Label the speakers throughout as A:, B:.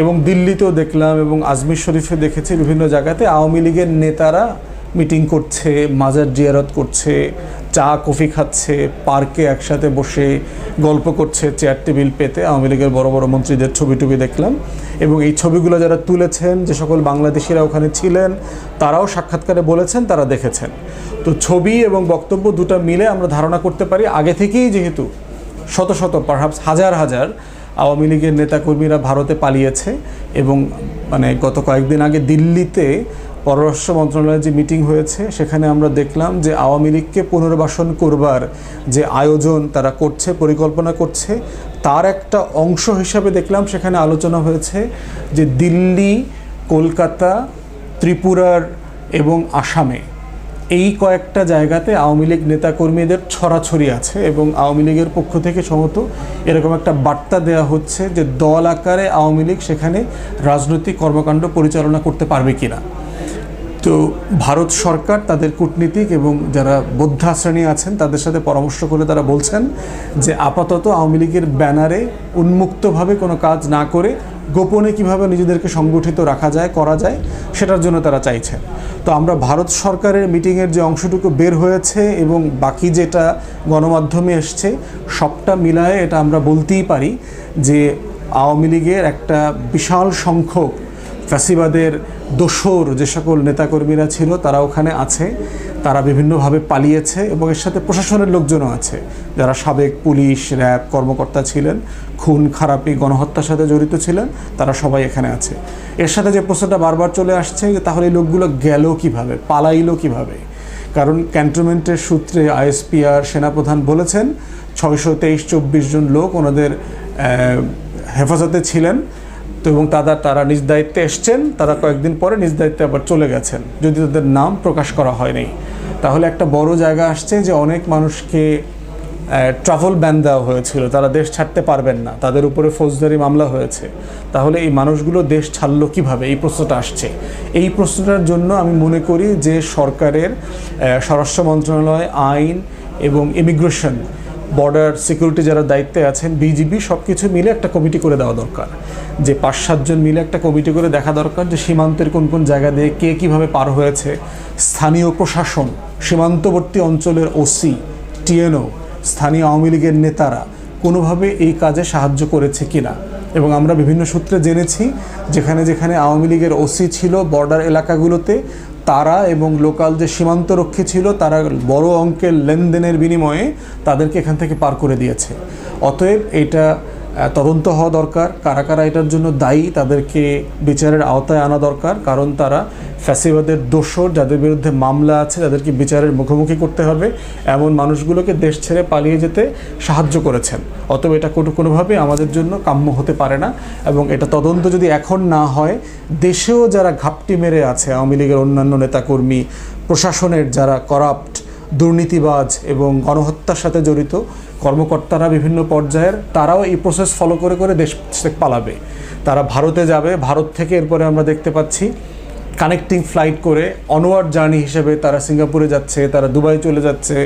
A: এবং দিল্লিতেও দেখলাম এবং আজমির শরীফে দেখেছি বিভিন্ন জায়গাতে আওয়ামী লীগের নেতারা মিটিং করছে, মাজার জিয়ারত করছে, চা, কফি খাচ্ছে, পার্কে একসাথে বসে গল্প করছে, চেয়ার টেবিল পেতে আওয়ামী লীগের বড় বড় মন্ত্রীদের ছবি টবি দেখলাম। এবং এই ছবিগুলো যারা তুলেছেন, যে সকল বাংলাদেশিরা ওখানে ছিলেন, তারাও সাক্ষাৎকারে বলেছেন, তারা দেখেছেন। তো ছবি এবং বক্তব্য দুটো মিলে আমরা ধারণা করতে পারি, আগে থেকেই যেহেতু শত শত পারহাপস হাজার হাজার আওয়ামী লীগের নেতাকর্মীরা ভারতে পালিয়েছে এবং মানে গত কয়েকদিন আগে দিল্লিতে পররাষ্ট্র মন্ত্রণালয়ের যে মিটিং হয়েছে, সেখানে আমরা দেখলাম যে আওয়ামী লীগকে পুনর্বাসন করবার যে আয়োজন তারা করছে, পরিকল্পনা করছে, তার একটা অংশ হিসাবে দেখলাম, সেখানে আলোচনা হয়েছে যে দিল্লি, কলকাতা, ত্রিপুরার এবং আসামে এই কয়েকটা জায়গাতে আওয়ামী লীগ নেতাকর্মীদের ছড়াছড়ি আছে এবং আওয়ামী লীগের পক্ষ থেকে সম্ভবত এরকম একটা বার্তা দেওয়া হচ্ছে যে দল আকারে আওয়ামী লীগ সেখানে রাজনৈতিক কর্মকাণ্ড পরিচালনা করতে পারবে কিনা। তো ভারত সরকার, তাদের কূটনীতিক এবং যারা বোদ্ধা শ্রেণি আছেন, তাদের সাথে পরামর্শ করে তারা বলছেন যে আপাতত আওয়ামী লীগের ব্যানারে উন্মুক্তভাবে কোনো কাজ না করে গোপনে কীভাবে নিজেদেরকে সংগঠিত রাখা যায়, করা যায়, সেটার জন্য তারা চাইছে। তো আমরা ভারত সরকারের মিটিংয়ের যে অংশটুকু বের হয়েছে এবং বাকি যেটা গণমাধ্যমে এসছে, সবটা মিলায়ে এটা আমরা বলতেই পারি যে আওয়ামী লীগের একটা বিশাল সংখ্যক ফ্যাসিবাদের দোসর যে সকল নেতাকর্মীরা ছিল, তারা ওখানে আছে। তারা বিভিন্নভাবে পালিয়েছে এবং এর সাথে প্রশাসনের লোকজনও আছে। যারা সাবেক পুলিশ, র্যাব, কর্মকর্তা ছিলেন, খুন, খারাপি, গণহত্যার সাথে জড়িত ছিলেন, তারা সবাই এখানে আছে। এর সাথে যে প্রশ্নটা বারবার চলে আসছে যে তাহলে এই লোকগুলো গেল কীভাবে, পালাইলো কীভাবে? কারণ ক্যান্টনমেন্টের সূত্রে আইএসপিআর সেনাপ্রধান বলেছেন, ছয়শো তেইশ, চব্বিশ জন লোক ওনাদের হেফাজতে ছিলেন। এবং তারা তারা নিজ দায়িত্বে এসছেন, তারা কয়েকদিন পরে নিজ দায়িত্বে আবার চলে গেছেন। যদি তাদের নাম প্রকাশ করা হয়নি, তাহলে একটা বড় জায়গা আসছে যে অনেক মানুষকে ট্রাভেল ব্যান দেওয়া হয়েছিল। তারা দেশ ছাড়তে পারবেন না। তাদের উপরে ফৌজদারি মামলা হয়েছে। তাহলে এই মানুষগুলো দেশ ছাড়লো কীভাবে? এই প্রশ্নটা আসছে। এই প্রশ্নটার জন্য আমি মনে করি যে সরকারের স্বরাষ্ট্র মন্ত্রণালয়, আইন এবং ইমিগ্রেশন বর্ডার সিকিউরিটি যারা দায়িত্বে আছেন, বিজিবি সব কিছু মিলে একটা কমিটি করে দেওয়া দরকার। যে পাঁচ সাতজন মিলে একটা কমিটি করে দেখা দরকার যে সীমান্তের কোন কোন জায়গা দিয়ে কে কীভাবে পার হয়েছে। স্থানীয় প্রশাসন, সীমান্তবর্তী অঞ্চলের ওসি টিএনও স্থানীয় আওয়ামী লীগের নেতারা কোনোভাবে এই কাজে সাহায্য করেছে কিনা? এবং আমরা বিভিন্ন সূত্রে জেনেছি, যেখানে যেখানে আওয়ামী লীগের ওসি ছিল, বর্ডার এলাকাগুলোতে তারা এবং লোকাল যে সীমান্তরক্ষী ছিল, তারা বড় অঙ্কের লেনদেনের বিনিময়ে তাদেরকে এখান থেকে পার করে দিয়েছে। অতএব এটা তদন্ত হওয়া দরকার। কারা কারা এটার জন্য দায়ী তাদেরকে বিচারের আওতায় আনা দরকার। কারণ তারা ফ্যাসিবাদের দোষর, যাদের বিরুদ্ধে মামলা আছে, তাদেরকে বিচারের মুখোমুখি করতে হবে। এমন মানুষগুলোকে দেশ ছেড়ে পালিয়ে যেতে সাহায্য করেছেন। অতএব এটা কোনো কোনোভাবে আমাদের জন্য কাম্য হতে পারে না। এবং এটা তদন্ত যদি এখন না হয়, দেশেও যারা ঘাপটি মেরে আছে, আওয়ামী লীগের অন্যান্য নেতাকর্মী, প্রশাসনের যারা করাপ্ট দুর্নীতিবাজ এবং গণহত্যার সাথে জড়িত কর্মকর্তারা বিভিন্ন পর্যায়ের, তারাও এই প্রসেস ফলো করে করে দেশ পালাবে। তারা ভারতে যাবে, ভারত থেকে এরপরে আমরা দেখতে পাচ্ছি কানেক্টিং ফ্লাইট করে অনওয়ার্ড জার্নি হিসেবে তারা সিঙ্গাপুরে যাচ্ছে, তারা দুবাই চলে যাচ্ছে,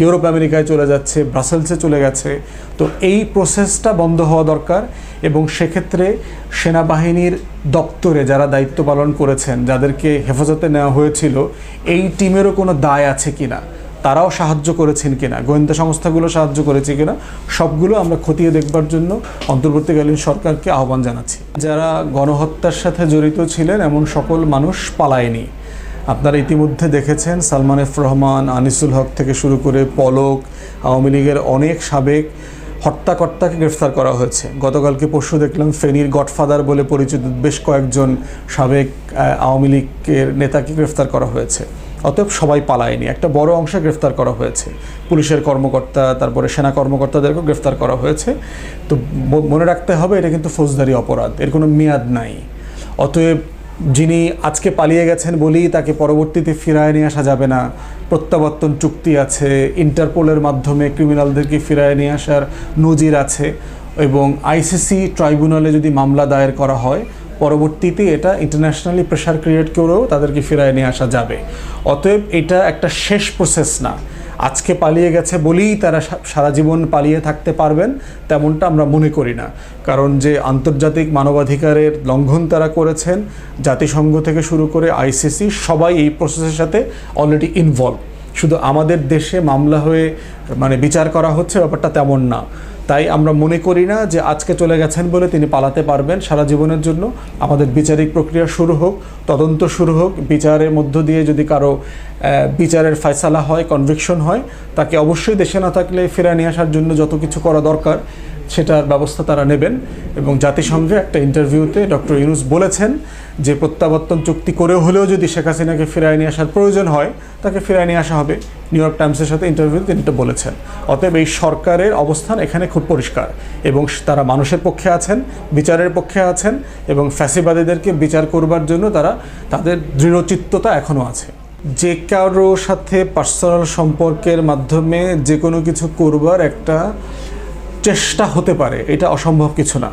A: ইউরোপ, আমেরিকায় চলে যাচ্ছে, ব্রাসেলসে চলে গেছে। তো এই প্রসেসটা বন্ধ হওয়া দরকার এবং সেক্ষেত্রে সেনাবাহিনীর দপ্তরে যারা দায়িত্ব পালন করেছেন, যাদেরকে হেফাজতে নেওয়া হয়েছিল, এই টিমেরও কোনো দায় আছে কিনা? তারাও সাহায্য করেছেন কিনা, গোয়েন্দা সংস্থাগুলো সাহায্য করেছে কিনা, সবগুলো আমরা খতিয়ে দেখবার জন্য অন্তর্বর্তীকালীন সরকারকে আহ্বান জানাচ্ছি। যারা গণহত্যার সাথে জড়িত ছিলেন, এমন সকল মানুষ পালায়নি। আপনারা ইতিমধ্যে দেখেছেন সালমান এফ রহমান, আনিসুল হক থেকে শুরু করে পলক, আওয়ামী লীগের অনেক সাবেক হত্যাকর্তাকে গ্রেফতার করা হয়েছে। গতকালকে পরশু দেখলাম ফেনীর গডফাদার বলে পরিচিত বেশ কয়েকজন সাবেক আওয়ামী লীগের নেতাকে গ্রেফতার করা হয়েছে। অতএব সবাই পালায়নি। একটা বড় অংশে গ্রেফতার করা হয়েছে। পুলিশের কর্মকর্তা, তারপরে সেনা কর্মকর্তাদেরকেও গ্রেফতার করা হয়েছে। তো মনে রাখতে হবে, এটা কিন্তু ফৌজদারি অপরাধ, এর কোনো মেয়াদ নাই। অতএব যিনি আজকে পালিয়ে গেছেন বলেই তাকে পরবর্তীতে ফিরায় নিয়ে আসা যাবে না। প্রত্যাবর্তন চুক্তি আছে, ইন্টারপোলের মাধ্যমে ক্রিমিনালদেরকে ফিরায় নিয়ে আসার নজির আছে এবং আইসিসি ট্রাইব্যুনালে যদি মামলা দায়ের করা হয় পরবর্তীতে এটা ইন্টারন্যাশনালি প্রেশার ক্রিয়েট করেও তাদেরকে ফিরায় নিয়ে আসা যাবে। অতএব এটা একটা শেষ প্রসেস না। আজকে পালিয়ে গেছে বলেই তারা সারা জীবন পালিয়ে থাকতে পারবেন, তেমনটা আমরা মনে করি না। কারণ যে আন্তর্জাতিক মানবাধিকারের লঙ্ঘন তারা করেছেন, জাতিসংঘ থেকে শুরু করে আইসিসি, সবাই এই প্রসেসের সাথে অলরেডি ইনভলভ শুধু আমাদের দেশে মামলা হয়ে মানে বিচার করা হচ্ছে, ব্যাপারটা তেমন না। তাই আমরা মনে করি না যে আজকে চলে গেছেন বলে তিনি পালাতে পারবেন সারা জীবনের জন্য। আমাদের বিচারিক প্রক্রিয়া শুরু হোক, তদন্ত শুরু হোক, বিচারের মধ্য দিয়ে যদি কারও বিচারের ফয়সালা হয় কনভিকশন হয়, তাকে অবশ্যই দেশে না থাকলে ফেরা নিয়ে আসার জন্য যত কিছু করা দরকার, সেটার ব্যবস্থা তারা নেবেন। এবং জাতিসংঘে একটা ইন্টারভিউতে ডক্টর ইউনুস বলেছেন যে প্রত্যাবর্তন চুক্তি করেও হলেও যদি শেখ হাসিনাকে ফিরায় নিয়ে আসার প্রয়োজন হয়, তাকে ফিরায় নিয়ে আসা হবে। নিউ ইয়র্ক টাইমসের সাথে ইন্টারভিউ তিনি এটা বলেছেন। অতএব এই সরকারের অবস্থান এখানে খুব পরিষ্কার এবং তারা মানুষের পক্ষে আছেন, বিচারের পক্ষে আছেন এবং ফ্যাসিবাদীদেরকে বিচার করবার জন্য তারা, তাদের দৃঢ়চিত্ততা এখনও আছে। যে কারও সাথে পার্সোনাল সম্পর্কের মাধ্যমে যে কোনো কিছু করবার একটা চেষ্টা হতে পারে, এটা অসম্ভব কিছু না।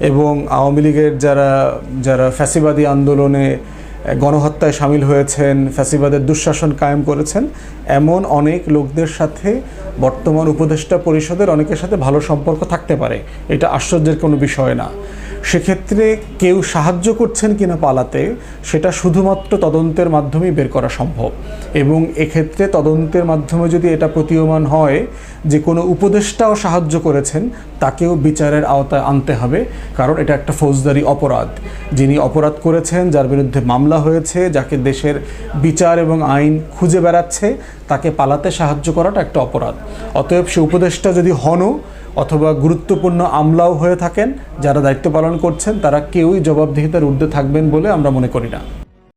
A: এবং আওয়ামী লীগের যারা যারা ফ্যাসিবাদী আন্দোলনে গণহত্যায় সামিল হয়েছেন, ফ্যাসিবাদের দুঃশাসন কায়েম করেছেন, এমন অনেক লোকদের সাথে বর্তমান উপদেষ্টা পরিষদের অনেকের সাথে ভালো সম্পর্ক থাকতে পারে। এটা আশ্চর্যের কোনো বিষয় না। সেক্ষেত্রে কেউ সাহায্য করছেন কিনা পালাতে, সেটা শুধুমাত্র তদন্তের মাধ্যমেই বের করা সম্ভব। এবং এক্ষেত্রে তদন্তের মাধ্যমে যদি এটা প্রতীয়মান হয় যে কোনো উপদেষ্টাও সাহায্য করেছেন, তাকেও বিচারের আওতায় আনতে হবে, কারণ এটা একটা ফৌজদারি অপরাধ। যিনি অপরাধ করেছেন, যার বিরুদ্ধে মামলা হয়েছে, যাকে দেশের বিচার এবং আইন খুঁজে বেড়াচ্ছে, তাকে পালাতে সাহায্য করাটা একটা অপরাধ। অতএব সে উপদেষ্টা যদি হনও অথবা গুরুত্বপূর্ণ আমলাও হয়ে থাকেন, যারা দায়িত্ব পালন করছেন, তারা কেউই জবাবদিহিতার ঊর্ধ্বে থাকবেন বলে আমরা মনে করি না।